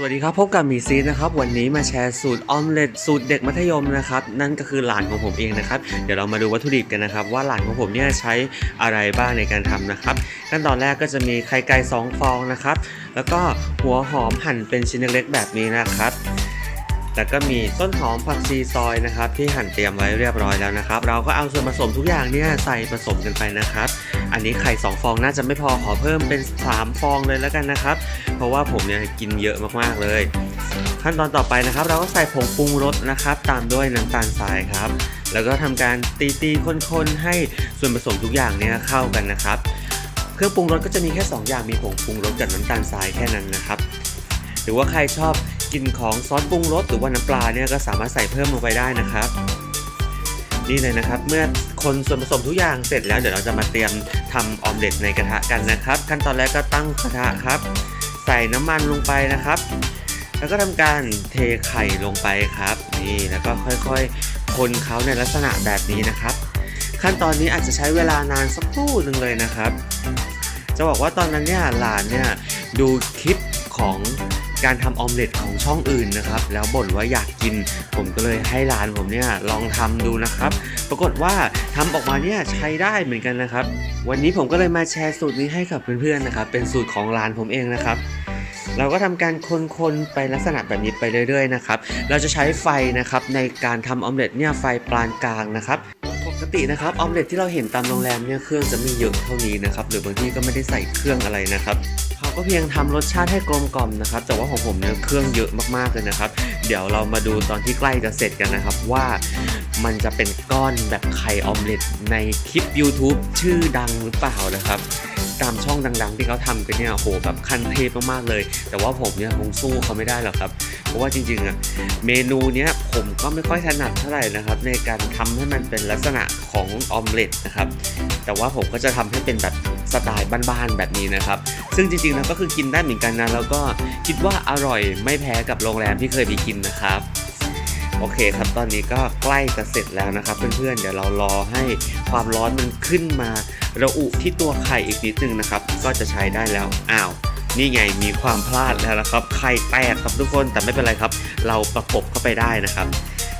สวัสดีครับพบกับมีซีนะครับวันนี้มาแชร์สูตรออมเล็ตสูตรเด็กมัธยมนะครับนั่นก็คือหลานของผมเองนะครับเดี๋ยวเรามาดูวัตถุดิบกันนะครับ ว่าหลานของผมเนี่ยใช้อะไรบ้างในการทำนะครับขั้นตอนแรกก็จะมีไข่ไก่สองฟองนะครับแล้วก็หัวหอมหั่นเป็นชิ้นเล็กๆแบบนี้นะครับ แล้วก็มีต้นหอมผักชีซอยนะครับที่หั่นเตรียมไว้เรียบร้อยแล้วนะครับเราก็เอาส่วนผสมทุกอย่างเนี่ยใส่ผสมกันไปนะครับอันนี้ไข่2ฟองน่าจะไม่พอขอเพิ่มเป็น 3 ฟองเลยแล้วกันนะครับ เพราะว่าผมเนี่ยกินเยอะมากๆเลย ขั้นตอนต่อไปนะครับ เราก็ใส่ผงปรุงรสนะครับ ตามด้วยน้ำตาลทรายครับ แล้วก็ทำการตีตีๆคนๆให้ส่วนผสมทุกอย่างเนี่ยเข้ากันนะครับ เครื่องปรุงรสก็จะมีแค่ 2 อย่างมีผงปรุงรสกับน้ำตาลทรายแค่นั้นนะครับ หรือว่าใครชอบ กินของซอสปรุงรสหรือว่าน้ำปลาเนี่ยก็สามารถใส่เพิ่มลงไปได้นะครับ นี่เลยนะครับ เมื่อคนส่วนผสมทุกอย่างเสร็จแล้วเดี๋ยวเราจะมาเตรียมทำออมเล็ตในกระทะกันนะครับ ขั้นตอนแรกก็ตั้งกระทะครับ ใส่น้ำมันลงไปนะครับ แล้วก็ทำการเทไข่ลงไปครับ นี่แล้วก็ค่อยๆ คนเขาในลักษณะแบบนี้นะครับ ขั้นตอนนี้อาจจะใช้เวลานานสักครู่หนึ่งเลยนะครับ จะบอกว่าตอนนั้นเนี่ยหลานเนี่ยดูคลิปของ การทำออมเล็ตของช่องอื่นนะครับ แล้วบ่นว่าอยากกิน ผมก็เลยให้หลานผมเนี่ยลองทำดูนะครับ ปรากฏว่าทำออกมาเนี่ยใช้ได้เหมือนกันนะครับ วันนี้ผมก็เลยมาแชร์สูตรนี้ให้กับเพื่อนๆนะครับ เป็นสูตรของหลานผมเองนะครับเราก็ทำการคนๆไปลักษณะแบบนี้ไปเรื่อยๆนะครับ เราจะใช้ไฟนะครับในการทำออมเล็ตเนี่ยไฟปานกลางนะครับ ตินะครับออมเล็ตที่เราเห็นตามโรงแรมเนี่ยเครื่องจะไม่เยอะเท่านี้นะครับหรือบางที่ก็ไม่ได้ใส่เครื่องอะไรนะครับเขาก็เพียงทำรสชาติให้กลมกล่อมนะครับแต่ว่าของผมเนี่ยเครื่องเยอะมากๆเลยนะครับ เดี๋ยวเรามาดูตอนที่ใกล้จะเสร็จกันนะครับว่ามันจะเป็นก้อนแบบไข่ออมเล็ตในคลิป YouTube ชื่อดังหรือเปล่านะครับ ตามช่องดัง ๆ ที่เขาทำกันเนี่ยโอ้โหแบบขั้นเทพมากๆเลย แต่ว่าผมเนี่ยคงสู้เขาไม่ได้หรอกครับ เพราะว่าจริงๆอะเมนูเนี้ยผมก็ไม่ค่อยถนัดเท่าไหร่นะครับ ในการทำให้มันเป็นลักษณะของออมเล็ตนะครับ แต่ว่าผมก็จะทำให้เป็นแบบสไตล์บ้านๆแบบนี้นะครับ ซึ่งจริงๆแล้วก็คือกินได้เหมือนกันนะแล้วก็คิดว่าอร่อยไม่แพ้กับโรงแรมที่เคยไปกินนะครับ โอเคครับตอนนี้ก็ใกล้จะเสร็จแล้วนะครับ เพื่อนๆเดี๋ยวเรารอให้ความร้อนมันขึ้นมาระอุที่ตัวไข่อีกนิดนึงนะครับ ก็จะใช้ได้แล้วอ้าวนี่ไงมีความพลาดแล้วนะครับไข่แตกครับทุกคนแต่ไม่เป็นไรครับ เราประกบเข้าไปได้นะครับ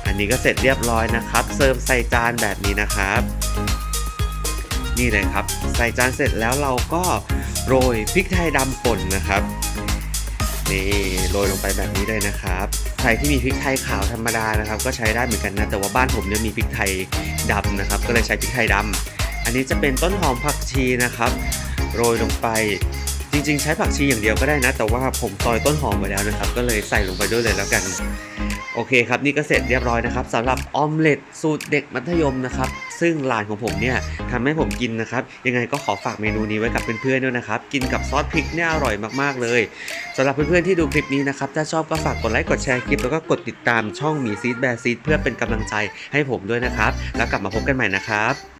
อันนี้ก็เสร็จเรียบร้อยนะครับ เสิร์ฟใส่จานแบบนี้นะครับ นี่เลยครับ ใส่จานเสร็จแล้วเราก็โรยพริกไทยดำป่นนะครับ นี่โรยลงไปแบบนี้เลยนะครับ ใครที่มีพริกไทยขาวธรรมดานะครับ ก็ใช้ได้เหมือนกันนะ แต่ว่าบ้านผมเนี่ยมีพริกไทยดำนะครับ ก็เลยใช้พริกไทยดำอันนี้จะเป็นต้นหอมผักชีนะครับ โรยลงไปจริงๆ ใช้ผักชีอย่างเดียวก็ได้นะ แต่ว่าผมซอยต้นหอมไว้แล้วนะครับ ก็เลยใส่ลงไปด้วยเลยแล้วกัน โอเคครับนี่ก็เสร็จเรียบร้อยนะครับสำหรับออมเล็ตสูตรเด็กมัธยมนะครับซึ่งหลานของผมเนี่ยทำให้ผมกินนะครับยังไงก็ขอฝากเมนูนี้ไว้กับเพื่อนๆด้วยนะครับกินกับซอสพริกเนี่ยอร่อยมากๆเลยสำหรับเพื่อนๆที่ดูคลิปนี้นะครับถ้าชอบก็ฝากกดไลค์กดแชร์คลิปแล้วก็กดติดตามช่องมีซีดแบร์ซีดเพื่อเป็นกำลังใจให้ผมด้วยนะครับแล้วกลับมาพบกันใหม่นะครับ